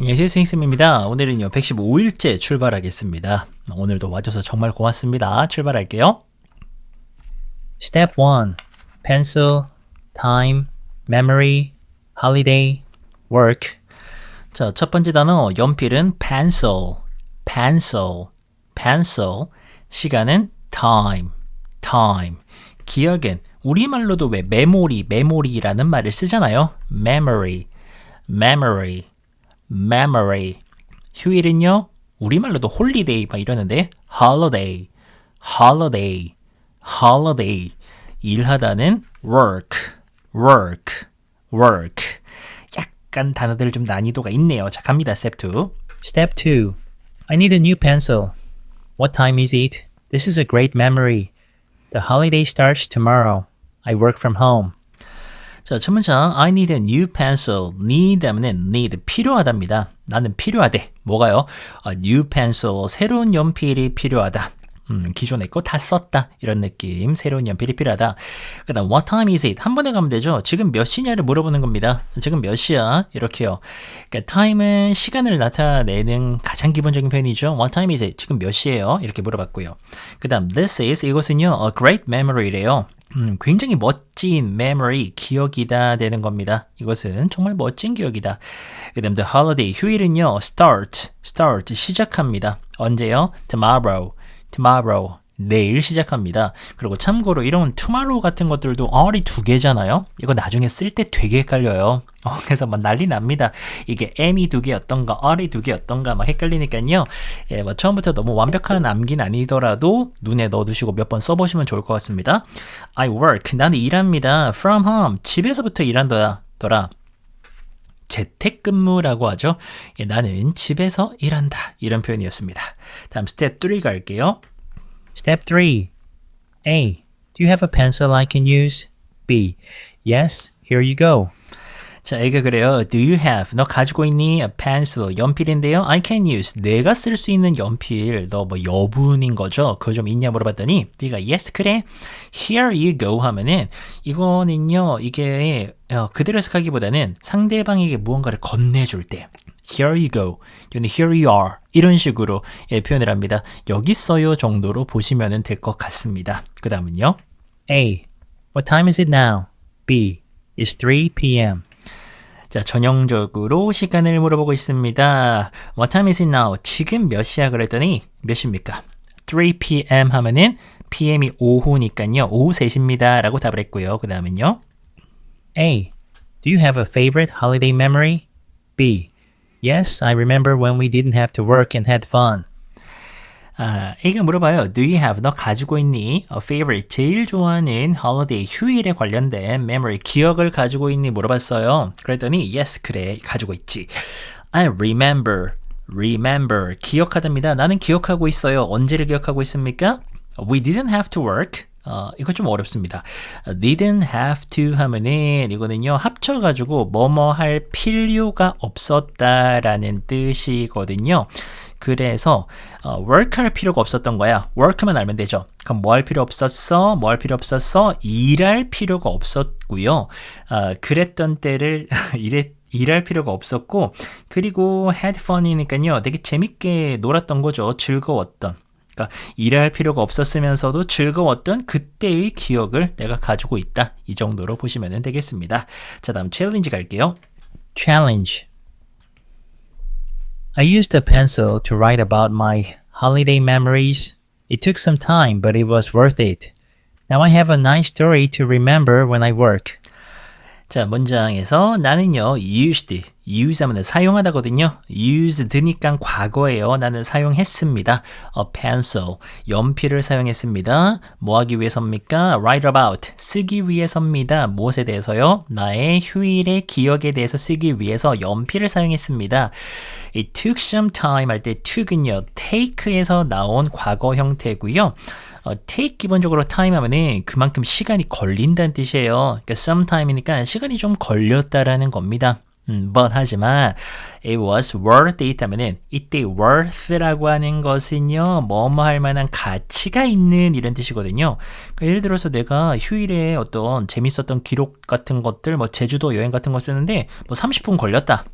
안녕하세요 스윙쌤입니다. 오늘은요 115일째 출발하겠습니다. 오늘도 와줘서 정말 고맙습니다. 출발할게요. Step 1 Pencil, Time, Memory, Holiday, Work. 자, 첫 번째 단어 연필은 pencil, pencil, pencil. 시간은 time, time. 기억은 우리말로도 왜 메모리, 메모리라는 말을 쓰잖아요. memory, memory, memory. 휴일은요. 우리말로도 홀리데이 막 이러는데 holiday, holiday, holiday. 일하다는 work, work, work. 약간 단어들 좀 난이도가 있네요. 자, 갑니다. step 2. Step 2 I need a new pencil. What time is it? This is a great memory. The holiday starts tomorrow. I work from home. 자, 첫 문장 I need a new pencil. need 하면은 need 필요하답니다. 나는 필요하대. 뭐가요? A new pencil. 새로운 연필이 필요하다. 음, 기존에 거다 썼다. 이런 느낌. 새로운 연필이 필요하다. 그 다음, what time is it? 한 번에 가면 되죠. 지금 몇 시냐를 물어보는 겁니다. 지금 몇 시야? 이렇게요. 그러니까 time은 시간을 나타내는 가장 기본적인 표현이죠. what time is it? 지금 몇 시예요? 이렇게 물어봤고요. 그 다음, this is, 이것은요, a great memory래요. 음, 굉장히 멋진 memory, 기억이다 되는 겁니다. 이것은 정말 멋진 기억이다. 그 다음, the holiday, 휴일은요, start, start, 시작합니다. 언제요? tomorrow. tomorrow 내일 시작합니다. 그리고 참고로 이런 tomorrow 같은 것들도 r이 두 개잖아요. 이거 나중에 쓸 때 되게 헷갈려요. 어, 그래서 막 난리 납니다. 이게 m이 두 개였던가 r이 두 개였던가 막 헷갈리니까요. 예, 뭐 처음부터 너무 완벽한 암기는 아니더라도 눈에 넣어두시고 몇 번 써보시면 좋을 것 같습니다. I work 나는 일합니다. From home 집에서부터 일한다. 더라. 재택근무라고 하죠. 예, 나는 집에서 일한다. 이런 표현이었습니다. 다음 스텝 3 갈게요. Step 3 A. Do you have a pencil I can use? B. Yes, here you go. 자, 이게 그래요. Do you have? 너 가지고 있니? A pencil. 연필인데요. I can use. 내가 쓸 수 있는 연필. 너 뭐 여분인 거죠? 그거 좀 있냐 물어봤더니 B가 yes, 그래. Here you go 하면은 이거는요. 이게 어, 그대로 해석하기보다는 상대방에게 무언가를 건네줄 때 Here you go. 또는 Here you are. 이런 식으로 예, 표현을 합니다. 여기 있어요 정도로 보시면 될 것 같습니다. 그 다음은요. A. What time is it now? B. It's 3 p.m. 자, 전형적으로 시간을 물어보고 있습니다. What time is it now? 지금 몇 시야? 그랬더니 몇 시입니까? 3 p.m. 하면은 PM이 오후니까요. 오후 3시입니다. 라고 답을 했고요. 그 다음은요. A. Do you have a favorite holiday memory? B. Yes, I remember when we didn't have to work and had fun. 아, A가 물어봐요. Do you have? 너 가지고 있니? A favorite. 제일 좋아하는 holiday, 휴일에 관련된 memory, 기억을 가지고 있니? 물어봤어요. 그랬더니 yes, 그래. 가지고 있지. I remember. remember. 기억하답니다. 나는 기억하고 있어요. 언제를 기억하고 있습니까? We didn't have to work. 어, 이거 좀 어렵습니다. didn't have to 하면은 이거는요 합쳐가지고 뭐뭐 할 필요가 없었다라는 뜻이거든요. 그래서 어, work 할 필요가 없었던 거야. work만 알면 되죠. 그럼 뭐 할 필요 없었어? 뭐 할 필요 없었어? 일할 필요가 없었고요. 어, 그랬던 때를 일했 일할 필요가 없었고 그리고 had fun이니까요 되게 재밌게 놀았던 거죠 즐거웠던 그러니까 일할 필요가 없었으면서도 즐거웠던 그때의 기억을 내가 가지고 있다. 이 정도로 보시면 되겠습니다. 자, 다음 챌린지 갈게요. Challenge. I used a pencil to write about my holiday memories. It took some time, but it was worth it. Now I have a nice story to remember when I work. 자, 문장에서 나는요, used, use 하면 사용하다거든요. used니까 과거예요. 나는 사용했습니다. a pencil, 연필을 사용했습니다. 뭐 하기 위해서입니까? write about, 쓰기 위해서입니다. 무엇에 대해서요? 나의 휴일의 기억에 대해서 쓰기 위해서 연필을 사용했습니다. It took some time 할 때 took은요, take에서 나온 과거 형태고요. 어, take 기본적으로 time 하면은 그만큼 시간이 걸린다는 뜻이에요. 그러니까 some time이니까 시간이 좀 걸렸다라는 겁니다. 음, but 하지만 it was worth it 하면은 이때 worth라고 하는 것은요 뭐뭐 할 만한 가치가 있는 이런 뜻이거든요. 그러니까 예를 들어서 내가 휴일에 어떤 재밌었던 기록 같은 것들 뭐 제주도 여행 같은 거 쓰는데 뭐 30분 걸렸다.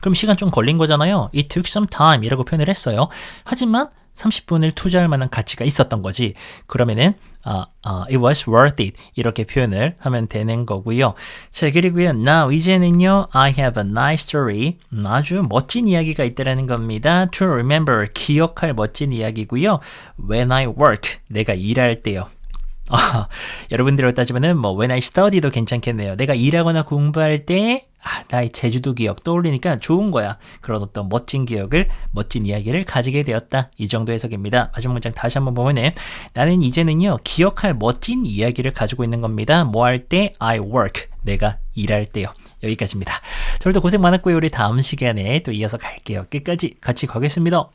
그럼 시간 좀 걸린 거잖아요. It took some time 이라고 표현을 했어요. 하지만 30분을 투자할 만한 가치가 있었던 거지. 그러면은 아, 아, it was worth it 이렇게 표현을 하면 되는 거고요. 자 그리고요. Now 이제는요. I have a nice story. 음, 아주 멋진 이야기가 있다라는 겁니다. To remember 기억할 멋진 이야기고요. When I work 내가 일할 때요. 아, 여러분들로 따지면은 뭐 when I study도 괜찮겠네요. 내가 일하거나 공부할 때 아, 나의 제주도 기억 떠올리니까 좋은 거야. 그런 어떤 멋진 기억을 멋진 이야기를 가지게 되었다. 이 정도 해석입니다. 마지막 문장 다시 한번 보면은 나는 이제는요 기억할 멋진 이야기를 가지고 있는 겁니다. 뭐 할 때 I work 내가 일할 때요. 여기까지입니다. 저희도 고생 많았고요. 우리 다음 시간에 또 이어서 갈게요. 끝까지 같이 가겠습니다.